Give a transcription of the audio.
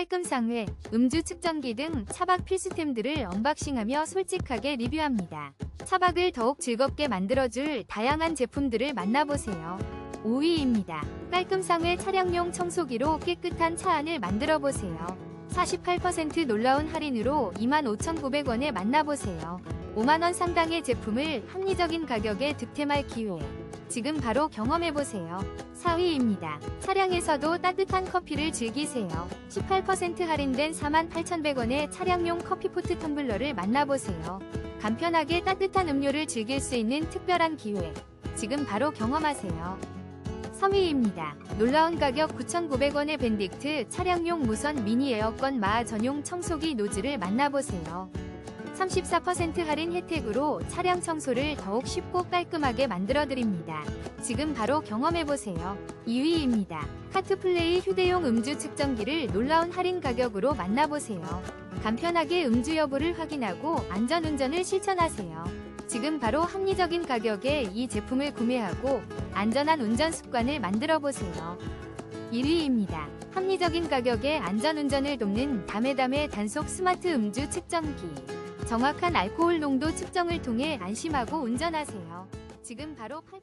깔끔상회, 음주 측정기 등 차박 필수템들을 언박싱하며 솔직하게 리뷰합니다. 차박을 더욱 즐겁게 만들어줄 다양한 제품들을 만나보세요. 5위입니다. 깔끔상회 차량용 청소기로 깨끗한 차 안을 만들어보세요. 48% 놀라운 할인으로 25,900원에 만나보세요. 5만원 상당의 제품을 합리적인 가격에 득템할 기회. 지금 바로 경험해보세요. 4위입니다. 차량에서도 따뜻한 커피를 즐기세요. 18% 할인된 48,100원의 차량용 커피포트 텀블러를 만나보세요. 간편하게 따뜻한 음료를 즐길 수 있는 특별한 기회. 지금 바로 경험하세요. 3위입니다. 놀라운 가격 9,900원의 밴딕트 차량용 무선 미니 에어컨 마 전용 청소기 노즐을 만나보세요. 34% 할인 혜택으로 차량 청소를 더욱 쉽고 깔끔하게 만들어드립니다. 지금 바로 경험해보세요. 2위입니다. 카트플레이 휴대용 음주 측정기를 놀라운 할인 가격으로 만나보세요. 간편하게 음주 여부를 확인하고 안전운전을 실천하세요. 지금 바로 합리적인 가격에 이 제품을 구매하고 안전한 운전 습관을 만들어 보세요. 1위입니다. 합리적인 가격에 안전운전을 돕는 다메다메 단속 스마트 음주 측정기. 정확한 알코올 농도 측정을 통해 안심하고 운전하세요. 지금 바로 8%